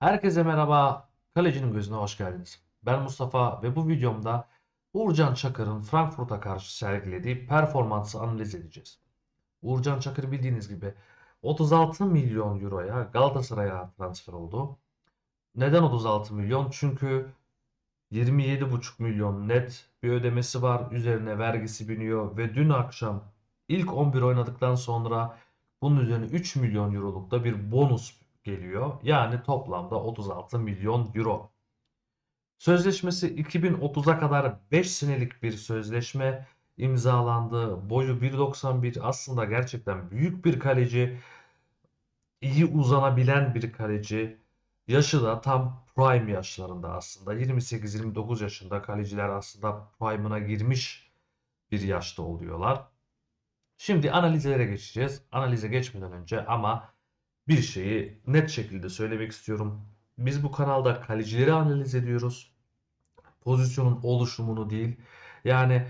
Herkese merhaba. Kalecinin gözüne hoş geldiniz. Ben Mustafa ve bu videomda Uğurcan Çakır'ın Frankfurt'a karşı sergilediği performansı analiz edeceğiz. Uğurcan Çakır bildiğiniz gibi 36 milyon euroya Galatasaray'a transfer oldu. Neden 36 milyon? Çünkü 27,5 milyon net bir ödemesi var. Üzerine vergisi biniyor ve dün akşam ilk 11 oynadıktan sonra bunun üzerine 3 milyon euroluk da bir bonus geliyor. Yani toplamda 36 milyon euro. Sözleşmesi 2030'a kadar 5 senelik bir sözleşme imzalandı. Boyu 1.91 aslında gerçekten büyük bir kaleci. iyi uzanabilen bir kaleci. Yaşı da tam prime yaşlarında aslında. 28-29 yaşında kaleciler aslında prime'ına girmiş bir yaşta oluyorlar. Şimdi analizlere geçeceğiz. Analize geçmeden önce ama bir şeyi net şekilde söylemek istiyorum. Biz bu kanalda kalecileri analiz ediyoruz. Pozisyonun oluşumunu değil. Yani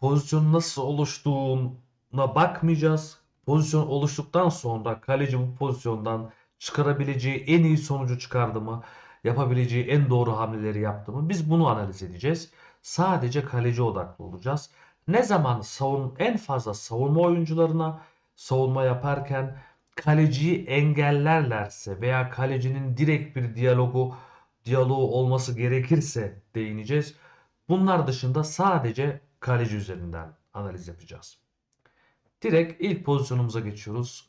pozisyonun nasıl oluştuğuna bakmayacağız. Pozisyon oluştuktan sonra kaleci bu pozisyondan çıkarabileceği en iyi sonucu çıkardı mı? Yapabileceği en doğru hamleleri yaptı mı? Biz bunu analiz edeceğiz. Sadece kaleci odaklı olacağız. Ne zaman savun en fazla savunma oyuncularına savunma yaparken kaleciyi engellerlerse veya kalecinin direkt bir diyalogu diyaloğu olması gerekirse değineceğiz. Bunlar dışında sadece kaleci üzerinden analiz yapacağız. Direkt ilk pozisyonumuza geçiyoruz.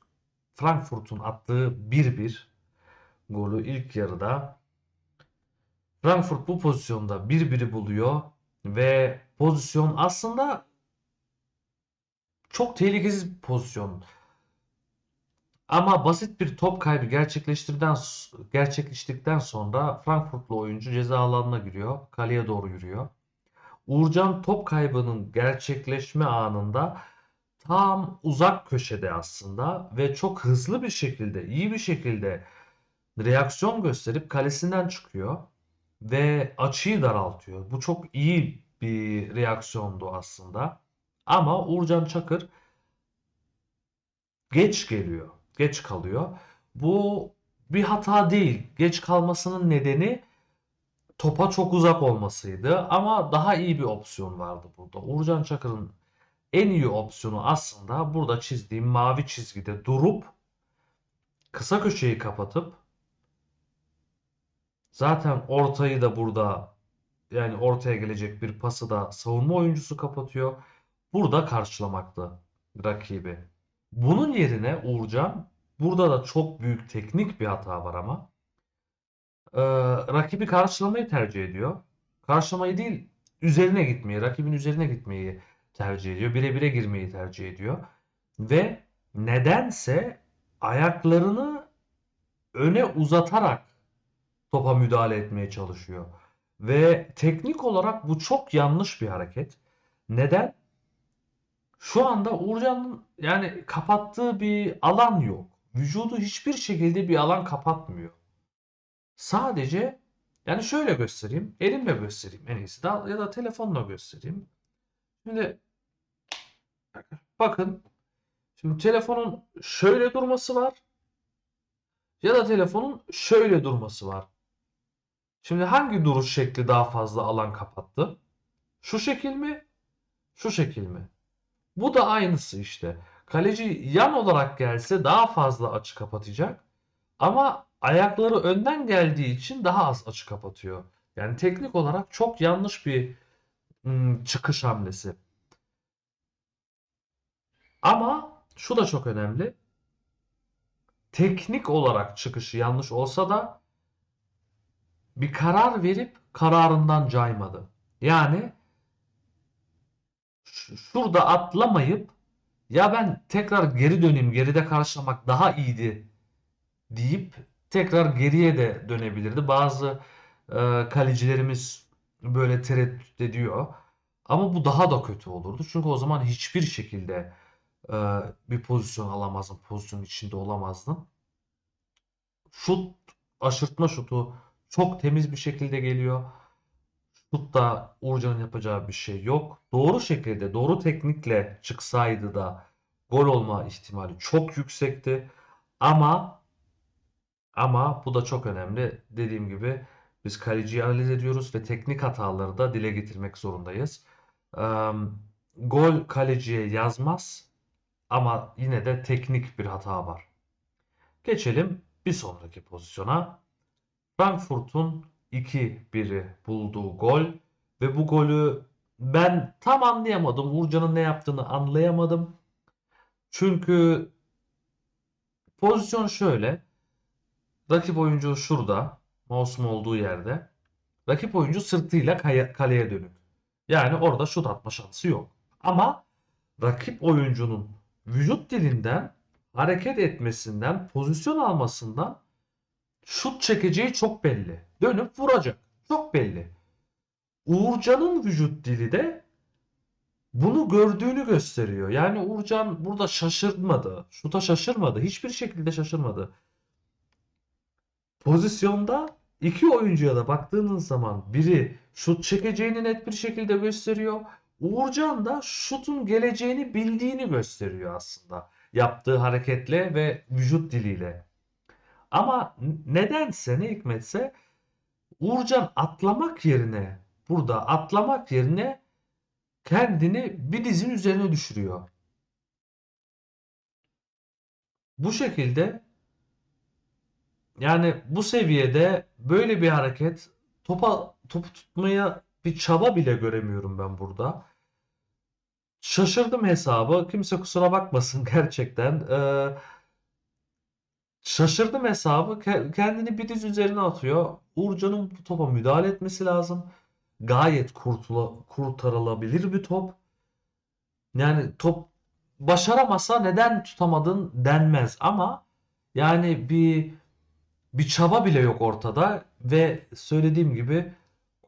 Frankfurt'un attığı 1-1 golü ilk yarıda. Frankfurt bu pozisyonda 1-1'i buluyor ve pozisyon aslında çok tehlikesiz bir pozisyon. Ama basit bir top kaybı gerçekleştirdikten gerçekleştikten sonra Frankfurtlu oyuncu ceza alanına giriyor. Kaleye doğru yürüyor. Uğurcan top kaybının gerçekleşme anında tam uzak köşede aslında ve çok hızlı bir şekilde, iyi bir şekilde reaksiyon gösterip kalesinden çıkıyor ve açıyı daraltıyor. Bu çok iyi bir reaksiyondu aslında. Ama Uğurcan Çakır geç geliyor, geç kalıyor. Bu bir hata değil. Geç kalmasının nedeni topa çok uzak olmasıydı ama daha iyi bir opsiyon vardı burada. Uğurcan Çakır'ın en iyi opsiyonu aslında burada çizdiğim mavi çizgide durup kısa köşeyi kapatıp zaten ortayı da burada yani ortaya gelecek bir pası da savunma oyuncusu kapatıyor. Burada karşılamaktı rakibi. Bunun yerine Uğurcan burada da çok büyük teknik bir hata var ama ee, rakibi karşılamayı tercih ediyor. Karşılamayı değil üzerine gitmeyi, rakibin üzerine gitmeyi tercih ediyor. Bire bire girmeyi tercih ediyor. Ve nedense ayaklarını öne uzatarak topa müdahale etmeye çalışıyor. Ve teknik olarak bu çok yanlış bir hareket. Neden? Şu anda Uğurcan'ın yani kapattığı bir alan yok. Vücudu hiçbir şekilde bir alan kapatmıyor. Sadece yani şöyle göstereyim. Elimle göstereyim en iyisi. Da, ya da telefonla göstereyim. Şimdi bakın. Şimdi telefonun şöyle durması var. Ya da telefonun şöyle durması var. Şimdi hangi duruş şekli daha fazla alan kapattı? Şu şekil mi? Şu şekil mi? Bu da aynısı işte. Kaleci yan olarak gelse daha fazla açı kapatacak. Ama ayakları önden geldiği için daha az açı kapatıyor. Yani teknik olarak çok yanlış bir ım, çıkış hamlesi. Ama şu da çok önemli. Teknik olarak çıkışı yanlış olsa da bir karar verip kararından caymadı. Yani şurada atlamayıp ya ben tekrar geri döneyim geride karşılamak daha iyiydi deyip tekrar geriye de dönebilirdi. Bazı e, kalecilerimiz böyle tereddüt ediyor. Ama bu daha da kötü olurdu. Çünkü o zaman hiçbir şekilde e, bir pozisyon alamazdın. Pozisyonun içinde olamazdın. Şut, aşırtma şutu çok temiz bir şekilde geliyor. Şutta Uğurcan'ın yapacağı bir şey yok. Doğru şekilde, doğru teknikle çıksaydı da gol olma ihtimali çok yüksekti. Ama Ama bu da çok önemli. Dediğim gibi biz kaleciyi analiz ediyoruz ve teknik hataları da dile getirmek zorundayız. Eee, gol kaleciye yazmaz ama yine de teknik bir hata var. Geçelim bir sonraki pozisyona. Frankfurt'un 2-1'i bulduğu gol ve bu golü ben tam anlayamadım. Uğurcan'ın ne yaptığını anlayamadım. Çünkü pozisyon şöyle. Rakip oyuncu şurada. Mouse'um olduğu yerde. Rakip oyuncu sırtıyla kaleye dönük. Yani orada şut atma şansı yok. Ama rakip oyuncunun vücut dilinden hareket etmesinden, pozisyon almasından şut çekeceği çok belli. Dönüp vuracak. Çok belli. Uğurcan'ın vücut dili de bunu gördüğünü gösteriyor. Yani Uğurcan burada şaşırmadı. Şuta şaşırmadı. Hiçbir şekilde şaşırmadı. Pozisyonda iki oyuncuya da baktığınız zaman biri şut çekeceğini net bir şekilde gösteriyor. Uğurcan da şutun geleceğini bildiğini gösteriyor aslında. Yaptığı hareketle ve vücut diliyle. Ama nedense ne hikmetse Uğurcan atlamak yerine burada atlamak yerine kendini bir dizin üzerine düşürüyor. Bu şekilde yani bu seviyede böyle bir hareket topa topu tutmaya bir çaba bile göremiyorum ben burada. Şaşırdım hesabı. Kimse kusura bakmasın gerçekten. Ee, şaşırdım hesabı. Ke- Kendini bir diz üzerine atıyor. Uğurcan'ın bu topa müdahale etmesi lazım. Gayet kurtula, kurtarılabilir bir top. Yani top başaramasa neden tutamadın denmez ama yani bir bir çaba bile yok ortada ve söylediğim gibi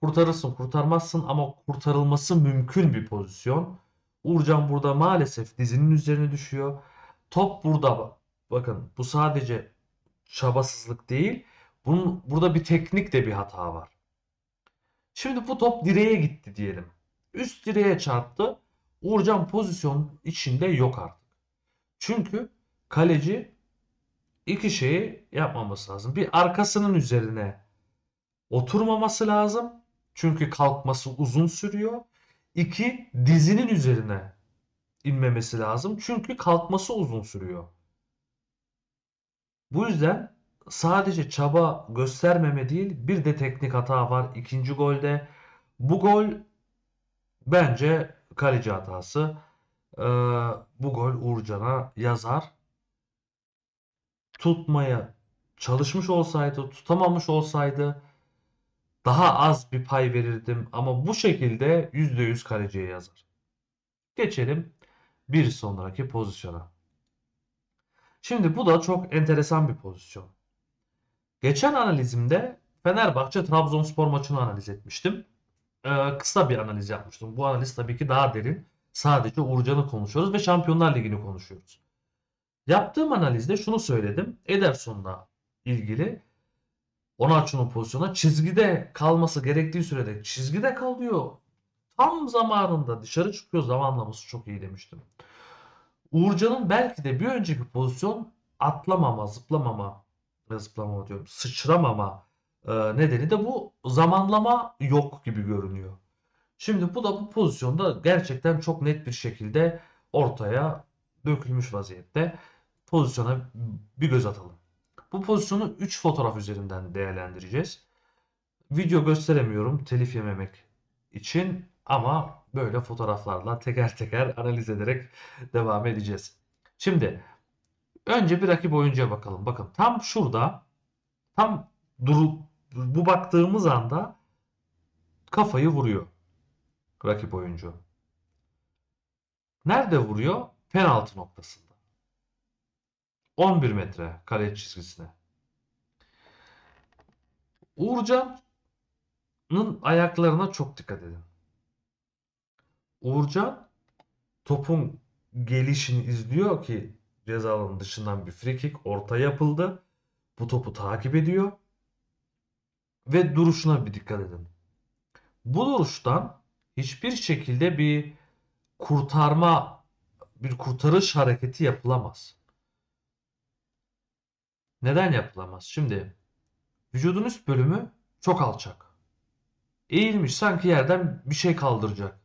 kurtarırsın kurtarmazsın ama kurtarılması mümkün bir pozisyon. Uğurcan burada maalesef dizinin üzerine düşüyor. Top burada bakın bu sadece çabasızlık değil. Bunun burada bir teknik de bir hata var. Şimdi bu top direğe gitti diyelim. Üst direğe çarptı. Uğurcan pozisyon içinde yok artık. Çünkü kaleci iki şeyi yapmaması lazım. Bir arkasının üzerine oturmaması lazım. Çünkü kalkması uzun sürüyor. İki dizinin üzerine inmemesi lazım. Çünkü kalkması uzun sürüyor. Bu yüzden sadece çaba göstermeme değil bir de teknik hata var ikinci golde. Bu gol bence kaleci hatası. Ee, bu gol Uğurcan'a yazar. Tutmaya çalışmış olsaydı, tutamamış olsaydı daha az bir pay verirdim ama bu şekilde %100 kaleciye yazar. Geçelim bir sonraki pozisyona. Şimdi bu da çok enteresan bir pozisyon. Geçen analizimde Fenerbahçe Trabzonspor maçını analiz etmiştim. Ee, kısa bir analiz yapmıştım. Bu analiz tabii ki daha derin. Sadece Uğurcan'ı konuşuyoruz ve Şampiyonlar Ligi'ni konuşuyoruz. Yaptığım analizde şunu söyledim. Ederson'la ilgili Onaçu'nun pozisyona çizgide kalması gerektiği sürede çizgide kalıyor. Tam zamanında dışarı çıkıyor zamanlaması çok iyi demiştim. Uğurcan'ın belki de bir önceki pozisyon atlamama, zıplamama, zıplamama diyorum, sıçramama e, nedeni de bu zamanlama yok gibi görünüyor. Şimdi bu da bu pozisyonda gerçekten çok net bir şekilde ortaya dökülmüş vaziyette. Pozisyona bir göz atalım. Bu pozisyonu 3 fotoğraf üzerinden değerlendireceğiz. Video gösteremiyorum telif yememek için ama böyle fotoğraflarla teker teker analiz ederek devam edeceğiz. Şimdi önce bir rakip oyuncuya bakalım. Bakın tam şurada tam durup bu baktığımız anda kafayı vuruyor rakip oyuncu. Nerede vuruyor? Penaltı noktasında. 11 metre kale çizgisine. Uğurcan'ın ayaklarına çok dikkat edin. Uğurcan topun gelişini izliyor ki ceza alanının dışından bir free kick orta yapıldı. Bu topu takip ediyor. Ve duruşuna bir dikkat edin. Bu duruştan hiçbir şekilde bir kurtarma, bir kurtarış hareketi yapılamaz. Neden yapılamaz? Şimdi vücudun üst bölümü çok alçak. Eğilmiş sanki yerden bir şey kaldıracak.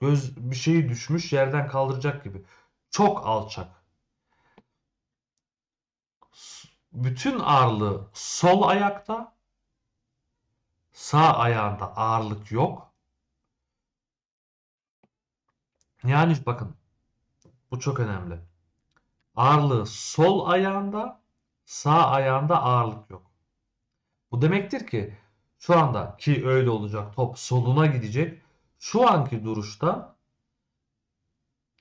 Göz bir şeyi düşmüş yerden kaldıracak gibi. Çok alçak. Bütün ağırlığı sol ayakta. Sağ ayağında ağırlık yok. Yani bakın bu çok önemli. Ağırlığı sol ayağında, sağ ayağında ağırlık yok. Bu demektir ki şu anda ki öyle olacak top soluna gidecek. Şu anki duruşta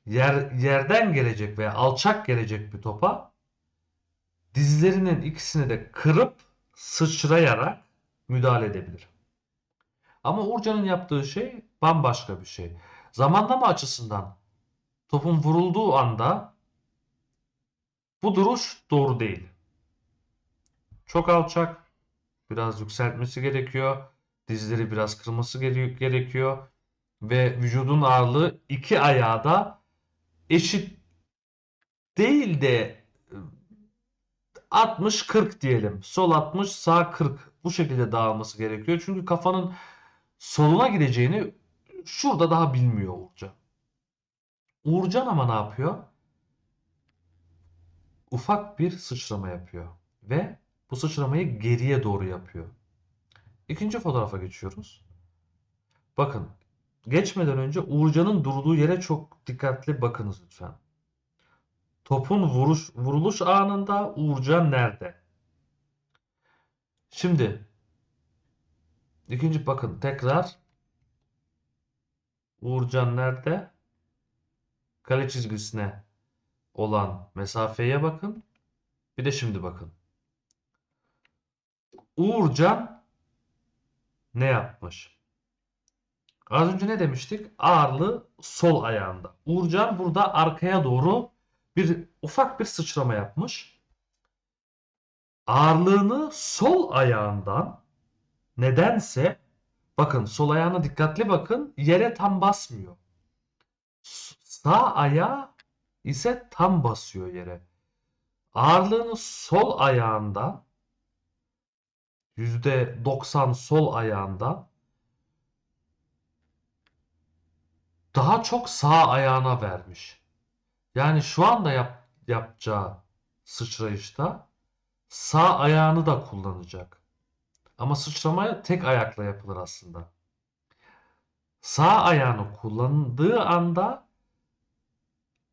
yer, yerden gelecek veya alçak gelecek bir topa dizlerinin ikisini de kırıp sıçrayarak müdahale edebilir. Ama Uğurcan'ın yaptığı şey bambaşka bir şey. Zamanlama açısından topun vurulduğu anda bu duruş doğru değil. Çok alçak, biraz yükseltmesi gerekiyor. Dizleri biraz kırması gere- gerekiyor. Ve vücudun ağırlığı iki ayağı da eşit değil de 60-40 diyelim. Sol 60, sağ 40. Bu şekilde dağılması gerekiyor. Çünkü kafanın soluna gideceğini şurada daha bilmiyor Uğurcan. Uğurcan ama ne yapıyor? Ufak bir sıçrama yapıyor. Ve bu sıçramayı geriye doğru yapıyor. İkinci fotoğrafa geçiyoruz. Bakın geçmeden önce Uğurcan'ın durduğu yere çok dikkatli bakınız lütfen. Topun vuruş vuruluş anında Uğurcan nerede? Şimdi ikinci bakın tekrar Uğurcan nerede? Kale çizgisine olan mesafeye bakın. Bir de şimdi bakın. Uğurcan ne yapmış? Az önce ne demiştik? Ağırlığı sol ayağında. Uğurcan burada arkaya doğru bir ufak bir sıçrama yapmış. Ağırlığını sol ayağından nedense bakın sol ayağına dikkatli bakın yere tam basmıyor. Sağ ayağı ise tam basıyor yere. Ağırlığını sol ayağından %90 sol ayağından daha çok sağ ayağına vermiş. Yani şu anda yap, yapacağı sıçrayışta sağ ayağını da kullanacak. Ama sıçrama tek ayakla yapılır aslında. Sağ ayağını kullandığı anda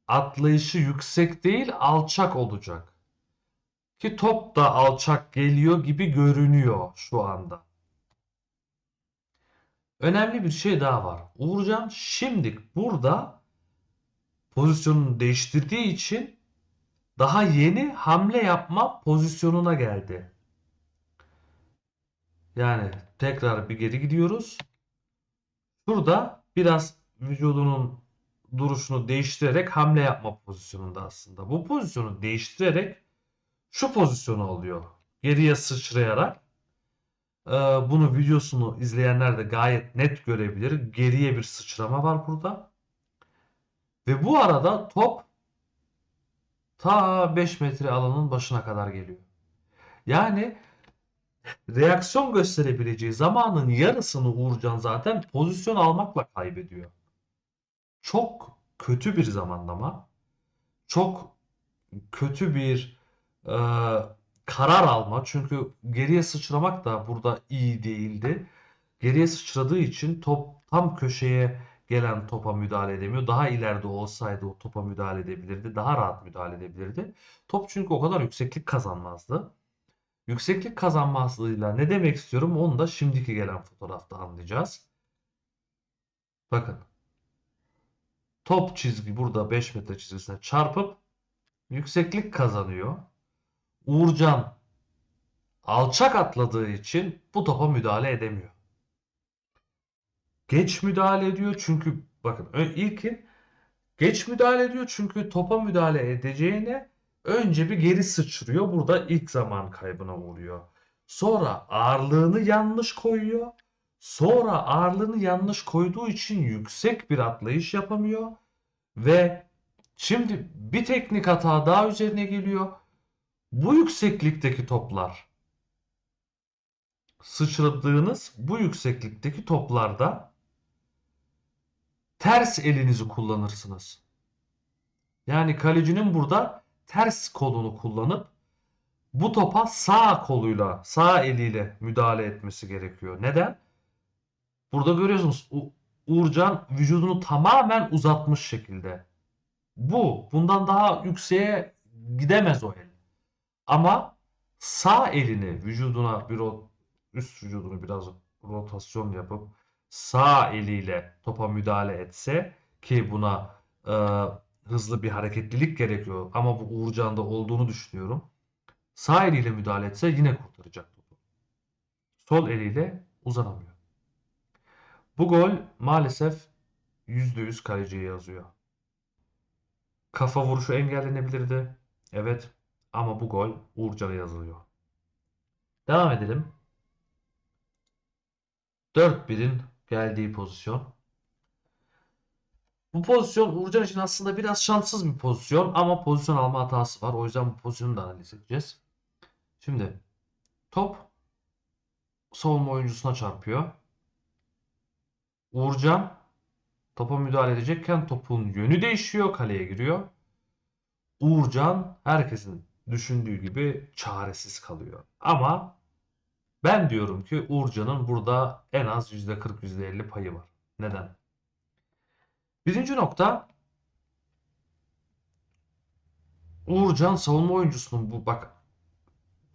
atlayışı yüksek değil alçak olacak. Ki top da alçak geliyor gibi görünüyor şu anda. Önemli bir şey daha var. Uğurcan şimdi burada pozisyonunu değiştirdiği için daha yeni hamle yapma pozisyonuna geldi. Yani tekrar bir geri gidiyoruz. Burada biraz vücudunun duruşunu değiştirerek hamle yapma pozisyonunda aslında. Bu pozisyonu değiştirerek şu pozisyonu alıyor. Geriye sıçrayarak. Ee, bunu videosunu izleyenler de gayet net görebilir. Geriye bir sıçrama var burada. Ve bu arada top ta 5 metre alanın başına kadar geliyor. Yani reaksiyon gösterebileceği zamanın yarısını Uğurcan zaten pozisyon almakla kaybediyor. Çok kötü bir zamanlama. Çok kötü bir e, karar alma. Çünkü geriye sıçramak da burada iyi değildi. Geriye sıçradığı için top tam köşeye gelen topa müdahale edemiyor. Daha ileride olsaydı o topa müdahale edebilirdi. Daha rahat müdahale edebilirdi. Top çünkü o kadar yükseklik kazanmazdı. Yükseklik kazanmazlığıyla ne demek istiyorum onu da şimdiki gelen fotoğrafta anlayacağız. Bakın. Top çizgi burada 5 metre çizgisine çarpıp yükseklik kazanıyor. Uğurcan alçak atladığı için bu topa müdahale edemiyor. Geç müdahale ediyor çünkü bakın ilkin geç müdahale ediyor çünkü topa müdahale edeceğine önce bir geri sıçrıyor. Burada ilk zaman kaybına uğruyor. Sonra ağırlığını yanlış koyuyor. Sonra ağırlığını yanlış koyduğu için yüksek bir atlayış yapamıyor. Ve şimdi bir teknik hata daha üzerine geliyor. Bu yükseklikteki toplar sıçradığınız bu yükseklikteki toplarda ters elinizi kullanırsınız. Yani kalecinin burada ters kolunu kullanıp bu topa sağ koluyla, sağ eliyle müdahale etmesi gerekiyor. Neden? Burada görüyorsunuz U- Uğurcan vücudunu tamamen uzatmış şekilde. Bu, bundan daha yükseğe gidemez o el. Ama sağ elini vücuduna bir üst vücudunu biraz rotasyon yapıp sağ eliyle topa müdahale etse ki buna e, hızlı bir hareketlilik gerekiyor ama bu Uğurcan'da olduğunu düşünüyorum. Sağ eliyle müdahale etse yine kurtaracak topu. Sol eliyle uzanamıyor. Bu gol maalesef %100 kaleciye yazıyor. Kafa vuruşu engellenebilirdi. Evet ama bu gol Uğurcan'a yazılıyor. Devam edelim. 4-1'in geldiği pozisyon. Bu pozisyon Uğurcan için aslında biraz şanssız bir pozisyon ama pozisyon alma hatası var. O yüzden bu pozisyonu da analiz edeceğiz. Şimdi top savunma oyuncusuna çarpıyor. Uğurcan topa müdahale edecekken topun yönü değişiyor, kaleye giriyor. Uğurcan herkesin düşündüğü gibi çaresiz kalıyor. Ama ben diyorum ki Uğurcan'ın burada en az %40 %50 payı var. Neden? Birinci nokta Uğurcan savunma oyuncusunun bu bak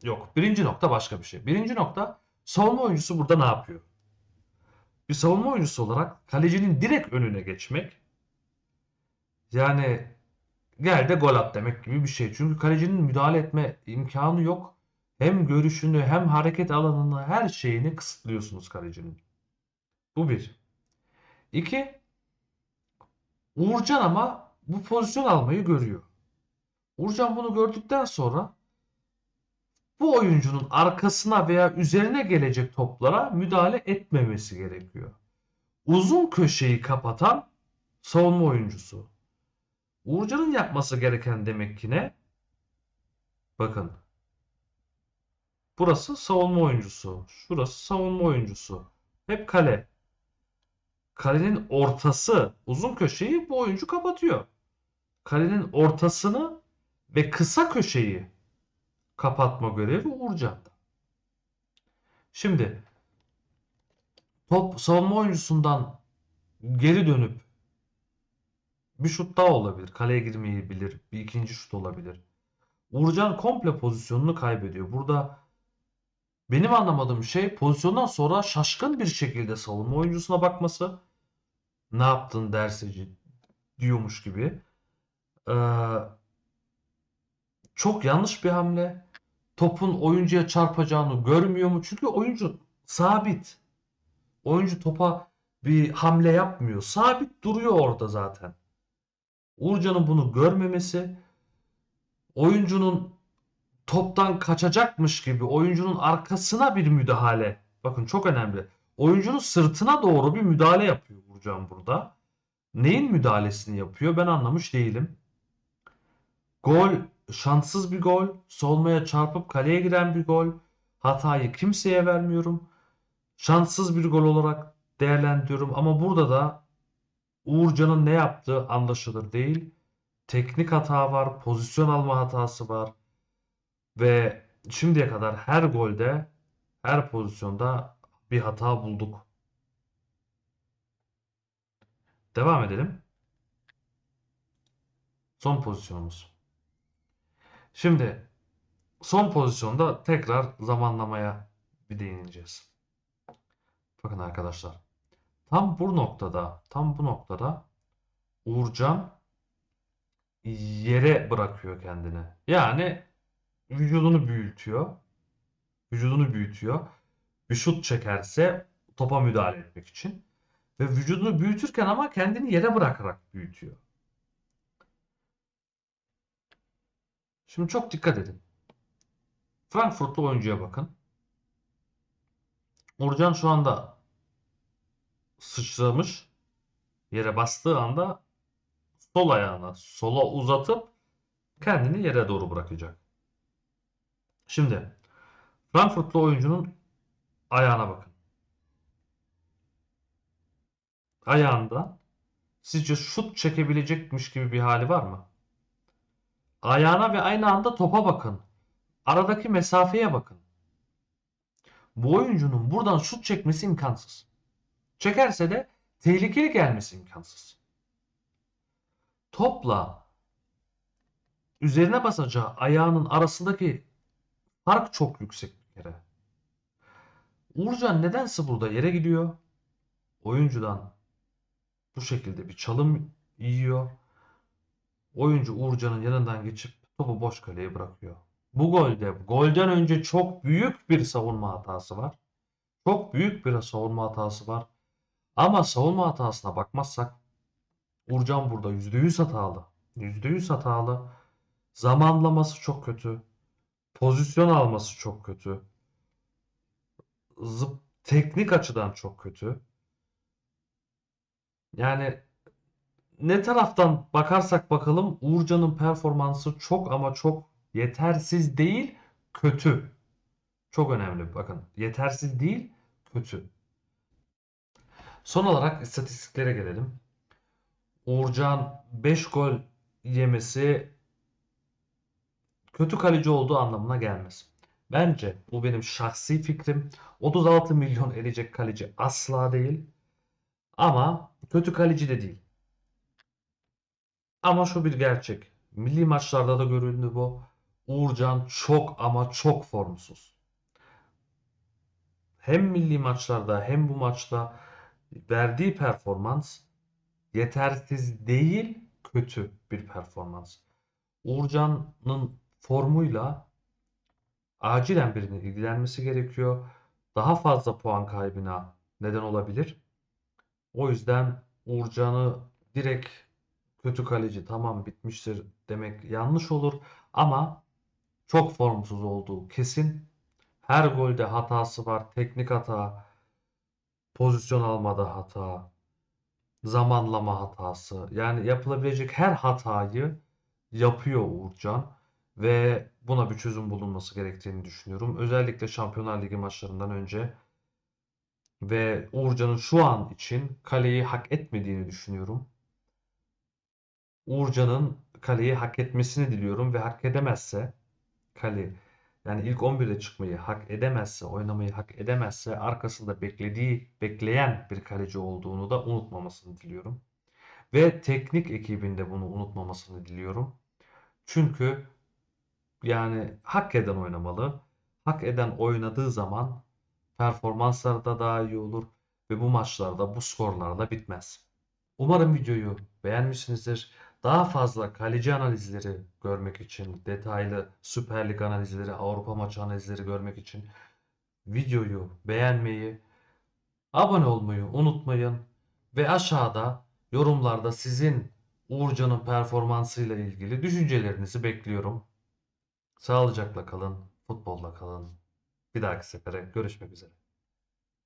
yok. Birinci nokta başka bir şey. Birinci nokta savunma oyuncusu burada ne yapıyor? Bir savunma oyuncusu olarak kalecinin direkt önüne geçmek yani gel de gol at demek gibi bir şey. Çünkü kalecinin müdahale etme imkanı yok. Hem görüşünü hem hareket alanını her şeyini kısıtlıyorsunuz kalecinin. Bu bir. İki, Uğurcan ama bu pozisyon almayı görüyor. Uğurcan bunu gördükten sonra bu oyuncunun arkasına veya üzerine gelecek toplara müdahale etmemesi gerekiyor. Uzun köşeyi kapatan savunma oyuncusu. Uğurcan'ın yapması gereken demek ki ne? Bakın. Burası savunma oyuncusu. Şurası savunma oyuncusu. Hep kale. Kalenin ortası uzun köşeyi bu oyuncu kapatıyor. Kalenin ortasını ve kısa köşeyi kapatma görevi Uğurcan'da. Şimdi top savunma oyuncusundan geri dönüp bir şut daha olabilir. Kaleye girmeyebilir. Bir ikinci şut olabilir. Uğurcan komple pozisyonunu kaybediyor. Burada benim anlamadığım şey pozisyondan sonra şaşkın bir şekilde savunma oyuncusuna bakması. Ne yaptın dersici diyormuş gibi. Ee, çok yanlış bir hamle. Topun oyuncuya çarpacağını görmüyor mu? Çünkü oyuncu sabit. Oyuncu topa bir hamle yapmıyor. Sabit duruyor orada zaten. Uğurcan'ın bunu görmemesi, oyuncunun toptan kaçacakmış gibi oyuncunun arkasına bir müdahale. Bakın çok önemli. Oyuncunun sırtına doğru bir müdahale yapıyor Uğurcan burada. Neyin müdahalesini yapıyor ben anlamış değilim. Gol şanssız bir gol. Solmaya çarpıp kaleye giren bir gol. Hatayı kimseye vermiyorum. Şanssız bir gol olarak değerlendiriyorum ama burada da Uğurcan'ın ne yaptığı anlaşılır değil. Teknik hata var, pozisyon alma hatası var ve şimdiye kadar her golde, her pozisyonda bir hata bulduk. Devam edelim. Son pozisyonumuz. Şimdi son pozisyonda tekrar zamanlamaya bir değineceğiz. Bakın arkadaşlar. Tam bu noktada, tam bu noktada Uğurcan yere bırakıyor kendini. Yani vücudunu büyütüyor. Vücudunu büyütüyor. Bir şut çekerse topa müdahale etmek için. Ve vücudunu büyütürken ama kendini yere bırakarak büyütüyor. Şimdi çok dikkat edin. Frankfurtlu oyuncuya bakın. Uğurcan şu anda sıçramış. Yere bastığı anda sol ayağını sola uzatıp kendini yere doğru bırakacak. Şimdi Frankfurtlu oyuncunun ayağına bakın. Ayağında sizce şut çekebilecekmiş gibi bir hali var mı? Ayağına ve aynı anda topa bakın. Aradaki mesafeye bakın. Bu oyuncunun buradan şut çekmesi imkansız. Çekerse de tehlikeli gelmesi imkansız. Topla üzerine basacağı ayağının arasındaki fark çok yüksek bir kere. Uğurcan nedense burada yere gidiyor. Oyuncudan bu şekilde bir çalım yiyor. Oyuncu Uğurcan'ın yanından geçip topu boş kaleye bırakıyor. Bu golde golden önce çok büyük bir savunma hatası var. Çok büyük bir savunma hatası var. Ama savunma hatasına bakmazsak Uğurcan burada %100 hatalı. %100 hatalı. Zamanlaması çok kötü. Pozisyon alması çok kötü. Zıp, teknik açıdan çok kötü. Yani ne taraftan bakarsak bakalım Uğurcan'ın performansı çok ama çok yetersiz değil, kötü. Çok önemli bakın. Yetersiz değil, kötü. Son olarak istatistiklere gelelim. Uğurcan 5 gol yemesi kötü kaleci olduğu anlamına gelmez. Bence bu benim şahsi fikrim. 36 milyon edecek kaleci asla değil. Ama kötü kaleci de değil. Ama şu bir gerçek. Milli maçlarda da görüldü bu. Uğurcan çok ama çok formsuz. Hem milli maçlarda hem bu maçta verdiği performans yetersiz değil, kötü bir performans. Uğurcan'ın formuyla acilen birinin ilgilenmesi gerekiyor. Daha fazla puan kaybına neden olabilir. O yüzden Uğurcan'ı direkt kötü kaleci tamam bitmiştir demek yanlış olur. Ama çok formsuz olduğu kesin. Her golde hatası var. Teknik hata, pozisyon almada hata, zamanlama hatası. Yani yapılabilecek her hatayı yapıyor Uğurcan ve buna bir çözüm bulunması gerektiğini düşünüyorum. Özellikle Şampiyonlar Ligi maçlarından önce ve Uğurcan'ın şu an için kaleyi hak etmediğini düşünüyorum. Uğurcan'ın kaleyi hak etmesini diliyorum ve hak edemezse kale yani ilk 11'de çıkmayı hak edemezse, oynamayı hak edemezse arkasında beklediği, bekleyen bir kaleci olduğunu da unutmamasını diliyorum. Ve teknik ekibinde bunu unutmamasını diliyorum. Çünkü yani hak eden oynamalı. Hak eden oynadığı zaman performansları da daha iyi olur ve bu maçlarda bu skorlarla bitmez. Umarım videoyu beğenmişsinizdir. Daha fazla kaleci analizleri görmek için, detaylı Süper Lig analizleri, Avrupa maçı analizleri görmek için videoyu beğenmeyi, abone olmayı unutmayın ve aşağıda yorumlarda sizin Uğurcan'ın performansıyla ilgili düşüncelerinizi bekliyorum. Sağlıcakla kalın, futbolla kalın. Bir dahaki sefere görüşmek üzere.